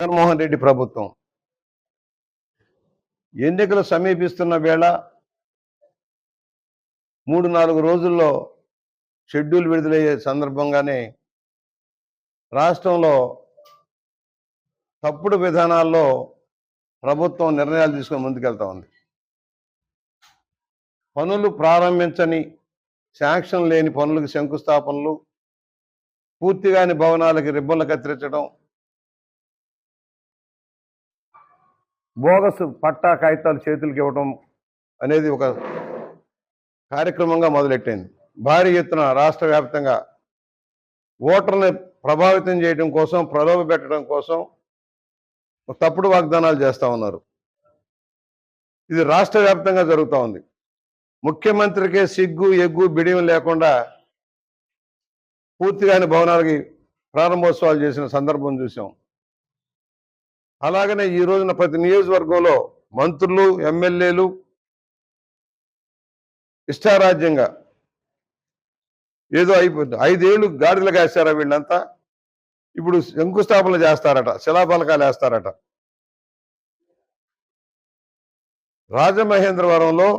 జగన్మోహన్ రెడ్డి ప్రభుత్వం. ఎన్నికలు సమీపిస్తున్న వేళ మూడు నాలుగు రోజుల్లో షెడ్యూల్ విడుదలయ్యే సందర్భంగానే రాష్ట్రంలో తప్పుడు విధానాల్లో ప్రభుత్వం నిర్ణయాలు తీసుకొని ముందుకెళ్తా ఉంది. పనులు ప్రారంభించని శాంక్షన్ లేని పనులకు శంకుస్థాపనలు పూర్తిగాని భవనాలకి రిబ్బన్లు కత్తిరించడం బోగస్ పట్టా కాగితాలు చేతులకు ఇవ్వడం అనేది ఒక కార్యక్రమంగా మొదలెట్టింది. భారీ ఎత్తున రాష్ట్ర వ్యాప్తంగా ఓటర్ని ప్రభావితం చేయడం కోసం ప్రలోభ పెట్టడం కోసం తప్పుడు వాగ్దానాలు చేస్తూ ఉన్నారు. ఇది రాష్ట్ర వ్యాప్తంగా జరుగుతూ ఉంది. ముఖ్యమంత్రికే సిగ్గు ఎగ్గు బిడియం లేకుండా పూర్తిగాని భవనాలకి ప్రారంభోత్సవాలు చేసిన సందర్భం చూసాం. అలాగనే ఈ రోజున ప్రతి నియోజకవర్గంలో మంత్రులు ఎమ్మెల్యేలు ఇష్టారాజ్యంగా ఏదో అయిపోయింది. ఐదేళ్ళు గాడిలు కాశారా వీళ్ళంతా? ఇప్పుడు శంకుస్థాపన చేస్తారట శిలాఫలకాలు వేస్తారట. రాజమహేంద్రవరంలో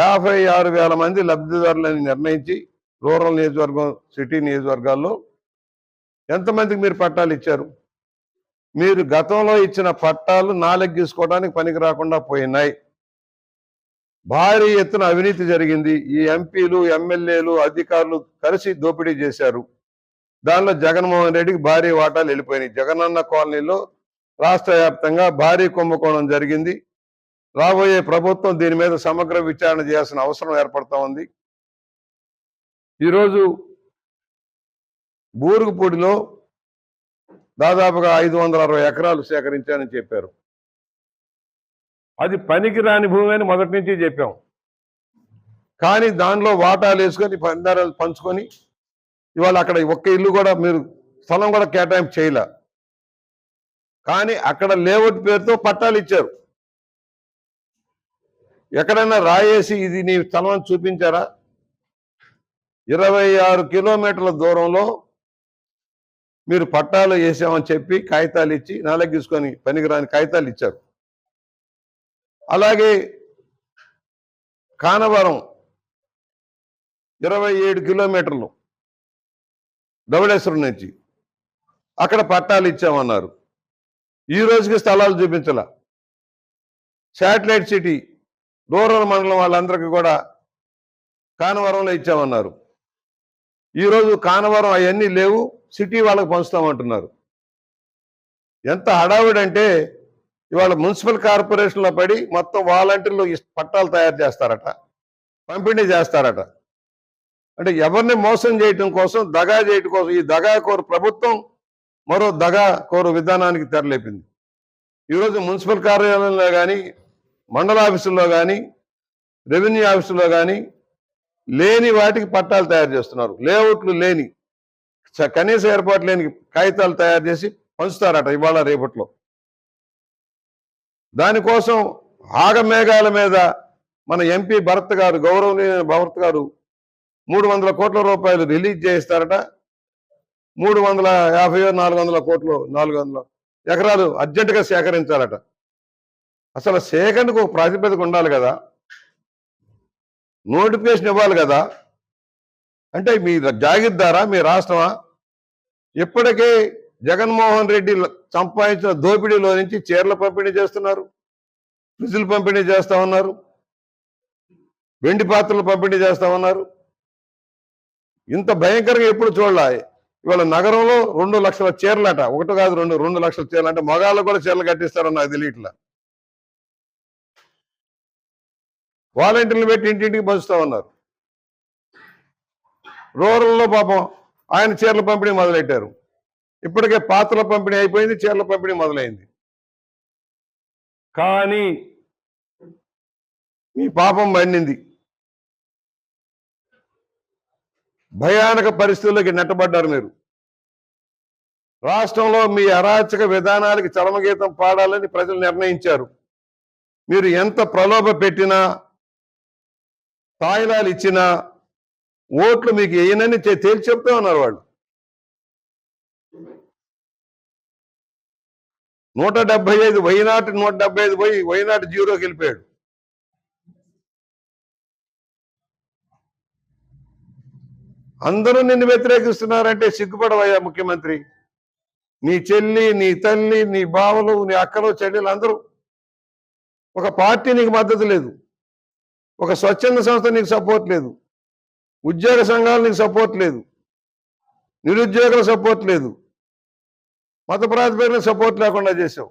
యాభై ఆరు వేల మంది లబ్ధిదారులని నిర్ణయించి రూరల్ నియోజకవర్గం సిటీ నియోజకవర్గాల్లో ఎంతమందికి మీరు పట్టాలు ఇచ్చారు? మీరు గతంలో ఇచ్చిన పట్టాలు నాలెగ్గీసుకోవడానికి పనికి రాకుండా పోయినాయి. భారీ ఎత్తున అవినీతి జరిగింది. ఈ ఎంపీలు ఎమ్మెల్యేలు అధికారులు కలిసి దోపిడీ చేశారు. దానిలో జగన్మోహన్ రెడ్డికి భారీ వాటాలు వెళ్ళిపోయినాయి. జగనన్న కాలనీలో రాష్ట్ర వ్యాప్తంగా భారీ కుంభకోణం జరిగింది. రాబోయే ప్రభుత్వం దీని మీద సమగ్ర విచారణ చేయాల్సిన అవసరం ఏర్పడతా ఉంది. ఈరోజు బూరుగుపూడిలో దాదాపుగా ఐదు వందల అరవై ఎకరాలు సేకరించానని చెప్పారు. అది పనికి రాని భూమి అని మొదటి నుంచి చెప్పాం. కానీ దానిలో వాటాలు వేసుకొని పందారాలు పంచుకొని ఇవాళ అక్కడ ఒక్క ఇల్లు కూడా మీరు స్థలం కూడా కేటాయింపు చేయలే. కానీ అక్కడ లేఅవుట్ పేరుతో పట్టాలు ఇచ్చారు. ఎక్కడైనా రాయేసి ఇది నీ స్థలం చూపించారా? ఇరవై ఆరు కిలోమీటర్ల దూరంలో మీరు పట్టాలు వేసామని చెప్పి కాగితాలు ఇచ్చి నాలెగ్గీసుకొని పనికిరాని కాగితాలు ఇచ్చారు. అలాగే కానవరం ఇరవై ఏడు కిలోమీటర్లు ధవళేశ్వరం నుంచి అక్కడ పట్టాలు ఇచ్చామన్నారు. ఈ రోజుకి స్థలాలు చూపించాల. శాటిలైట్ సిటీ రూరల్ మండలం వాళ్ళందరికీ కూడా కానవరంలో ఇచ్చామన్నారు. ఈరోజు కానవరం అవన్నీ లేవు సిటీ వాళ్ళకి పంచుతామంటున్నారు. ఎంత హడావుడంటే ఇవాళ మున్సిపల్ కార్పొరేషన్లో పడి మొత్తం వాలంటీర్లు పట్టాలు తయారు చేస్తారట పంపిణీ చేస్తారట. అంటే ఎవరిని మోసం చేయటం కోసం దగా చేయటం కోసం ఈ దగా కోరు ప్రభుత్వం మరో దగా కోరు విధానానికి తెరలేపింది. ఈరోజు మున్సిపల్ కార్యాలయంలో కానీ మండల ఆఫీసుల్లో కానీ రెవెన్యూ ఆఫీసులో కానీ లేని వాటికి పట్టాలు తయారు చేస్తున్నారు. లేఅవుట్లు లేని. చ- కనీస ఏర్పాటు లేని కాగితాలు తయారు చేసి పంచుతారట ఇవాళ రేపట్లో. దానికోసం ఆగమేఘాల మీద మన ఎంపీ భరత్ గారు గౌరవనీయ భరత్ గారు మూడు వందల కోట్ల రూపాయలు రిలీజ్ చేయిస్తారట. మూడు వందల యాభై నాలుగు వందల కోట్లు నాలుగు వందల ఎకరాలు అర్జెంటుగా సేకరించాలట. అసలు సేకరణకు ఒక ప్రాతిపదిక ఉండాలి కదా. నోటిఫికేషన్ ఇవ్వాలి కదా? అంటే మీ జాగిద్దారా? మీ రాష్ట్రమా? ఇప్పటికే జగన్మోహన్ రెడ్డి సంపాదించిన దోపిడీలో నుంచి చీరల పంపిణీ చేస్తున్నారు. ఫ్రిజ్లు పంపిణీ చేస్తా ఉన్నారు. వెండి పాత్రలు పంపిణీ చేస్తా ఉన్నారు. ఇంత భయంకరంగా ఎప్పుడు చూడాలి? ఇవాళ నగరంలో రెండు లక్షల చీరలట. ఒకటి కాదు రెండు రెండు లక్షల చీరలు. అంటే మగాళ్ళు కూడా చీరలు కట్టిస్తారని నాకు తెలియట్లా. వాలంటీర్లు పెట్టి ఇంటింటికి పంచుతా ఉన్నారు. రూరల్లో పాపం ఆయన చీరల పంపిణీ మొదలెట్టారు. ఇప్పటికే పాత్రల పంపిణీ అయిపోయింది చీరల పంపిణీ మొదలైంది. కానీ మీ పాపం పండింది భయానక పరిస్థితుల్లోకి నెట్టబడ్డారు మీరు. రాష్ట్రంలో మీ అరాచక విధానాలకి చలమగీతం పాడాలని ప్రజలు నిర్ణయించారు. మీరు ఎంత ప్రలోభ పెట్టినా తాయిలాలు ఇచ్చినా ఓట్లు మీకు వేయనని తేల్చి చెప్తా ఉన్నారు వాళ్ళు. నూట డెబ్బై ఐదు వైనాటి నూట డెబ్బై ఐదు పోయి వైనాటి జీరోకి వెళ్ళిపోయాడు. అందరూ నిన్ను వ్యతిరేకిస్తున్నారంటే సిగ్గుపడవయ్యా ముఖ్యమంత్రి. నీ చెల్లి నీ తల్లి నీ బావలు నీ అక్కలు చెల్లెలు అందరూ ఒక పార్టీ నీకు మద్దతు లేదు. ఒక స్వచ్ఛంద సంస్థ నీకు సపోర్ట్ లేదు. ఉద్యోగ సంఘాలు నీకు సపోర్ట్ లేదు. నిరుద్యోగుల సపోర్ట్ లేదు. మత ప్రాతిపదికన సపోర్ట్ లేకుండా చేసావు.